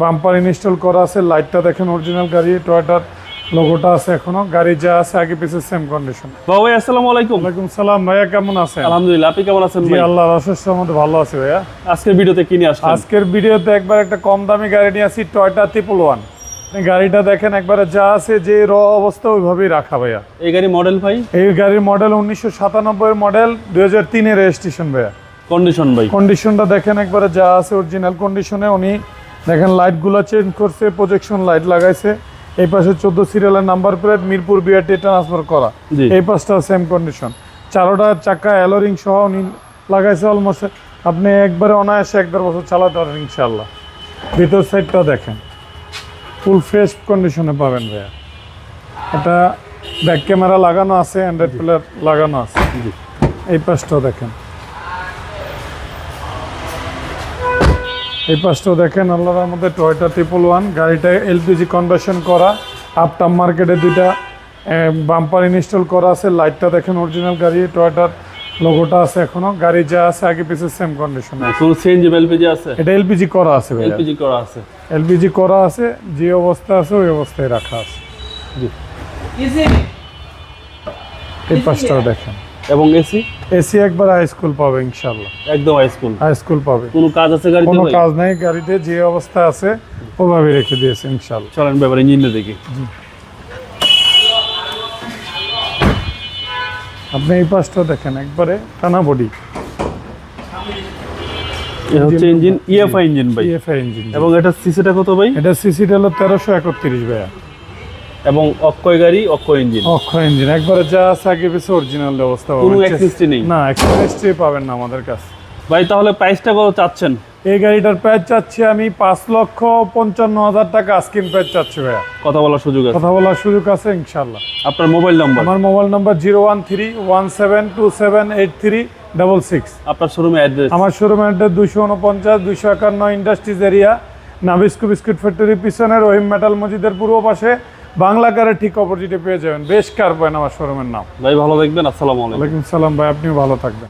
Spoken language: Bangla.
বাম্পার ইনস্টল করা আছে লাইটটা দেখেন অরিজিনাল গাড়ি টয়টার লোগোটা আছে এখনও গাড়ি যা আছে আগে পিছে সেম কন্ডিশন ভাই আসসালামু আলাইকুম। ওয়ালাইকুম সালাম ভাইয়া কেমন আছেন? আলহামদুলিল্লাহ আপনি কেমন আছেন ভাই? আল্লাহর অশেষ মধ্যে ভালো আছে ভাইয়া। আজকের ভিডিওতে কি নিয়ে আসলেন? আজকের ভিডিওতে একবার একটা কম দামি গাড়ি নিয়ে আসি টয়টা ট্রিপল ওয়ান গাড়িটা দেখেন একবারে যা আছে যে র অবস্থা ওইভাবেই রাখা ভাইয়া। এই গাড়ি মডেল ভাই? এই গাড়ির মডেল উনিশশো সাতানব্বই মডেল দুই হাজার তিনের রেজিস্ট্রেশন ভাইয়া। কন্ডিশন ভাই। কন্ডিশনটা দেখেন একবারে যা আছে অরিজিনাল কন্ডিশনে উনি দেখেন লাইটগুলো চেঞ্জ করছে প্রজেকশন লাইট লাগাইছে। এই পাশে চোদ্দ সিরিয়ালের number plate Mirpur BRT transfer করা। এই পাশটা সেম কন্ডিশন চারোটা চাকা অ্যালোরিং সহ লাগাইছে অলমোস্ট আপনি একবারে অনায়াসে এক দেড় বছর চালাতে পারেন ইনশাল্লাহ ভিতর সাইডটা দেখেন। ফুল ফ্রেশ কন্ডিশনে পাবেন ভাইয়া। এটা ব্যাক ক্যামেরা লাগানো আছে অ্যান্ড্রয়েড প্লেয়ার লাগানো আছে। এই পাশটাও দেখেন। এই পাশটাও দেখেন আল্লাহর মধ্যে টয়টা ট্রিপল ওয়ান গাড়িটা এলপিজি কনভার্সন করা আপটাম মার্কেটে দুইটা বাম্পার ইনস্টল করা আছে লাইটটা দেখেন অরিজিনাল গাড়ি টয়টার লোগোটা আছে এখনও গাড়ি যা আছে আগে পিছে সেম কন্ডিশন কোন সিএনজি এলপিজি আছে? এটা এলপিজি করা আছে এলপিজি করা আছে। এলপিজি করা আছে যে অবস্থা আছে ওই অবস্থায় রাখা আছে। জি। এই পাশটাও দেখেন। এবং এসি? এসি একবার হাই স্কুল পাবে ইনশাল্লাহ একদম হাই স্কুল হাই স্কুল পাবে। কোনো কাজ আছে গাড়িতে কোনো কাজ নাই গাড়িতে যে অবস্থা আছে ওভাবে রেখে দিয়েছে ইনশাল্লাহ চলেন ব্যাপারে ইঞ্জিনটা দেখি। আপনি এই পাশটা দেখেন একবারে টানা বডি এটা হচ্ছে ইঞ্জিন ইএফআই ইঞ্জিন ভাই। ইএফআই ইঞ্জিন এবং এটা সিসিটা কত ভাই? এটা সিসিটা হলো তেরোশো একত্রিশ ভাইয়া। এবং অক্ষয় গাড়ি অক্ষয় ইঞ্জিন। অক্ষয় ইঞ্জিন। একবারে যা আছে আগে পিছে অরিজিনাল অবস্থা পাবেন। কোনো এক্সিস্টি নেই। না এক্সিস্টি পাবেন না আমাদের কাছে। ভাই তাহলে প্রাইসটা কত চাচ্ছেন? এই গাড়িটার প্রাইস চাচ্ছি আমি পাঁচ লক্ষ পঞ্চান্ন হাজার টাকা আস্কিন প্রাইস চাচ্ছি ভাইয়া। কথা বলার সুযোগ আছে। কথা বলার সুযোগ আছে ইনশাল্লাহ আপনার মোবাইল নাম্বার আমার mobile number zero one three one seven two seven eight three double six আপনার শোরুমে অ্যাড্রেস আমার শোরুম অ্যাড্রেস দুশো উনপঞ্চাশ দুশো একান্ন industries area Nabisco biscuit factory পিছনে রহিম মেটাল মসজিদের পূর্ব পাশে। বাংলা কারের ঠিক অপোজিটে পেয়ে যাবেন। বেশ কার ভাই আমার শোরুমের নাম। ভাই ভালো দেখবেন আসসালামু আলাইকুম। সালাম ভাই আপনিও ভালো থাকবেন।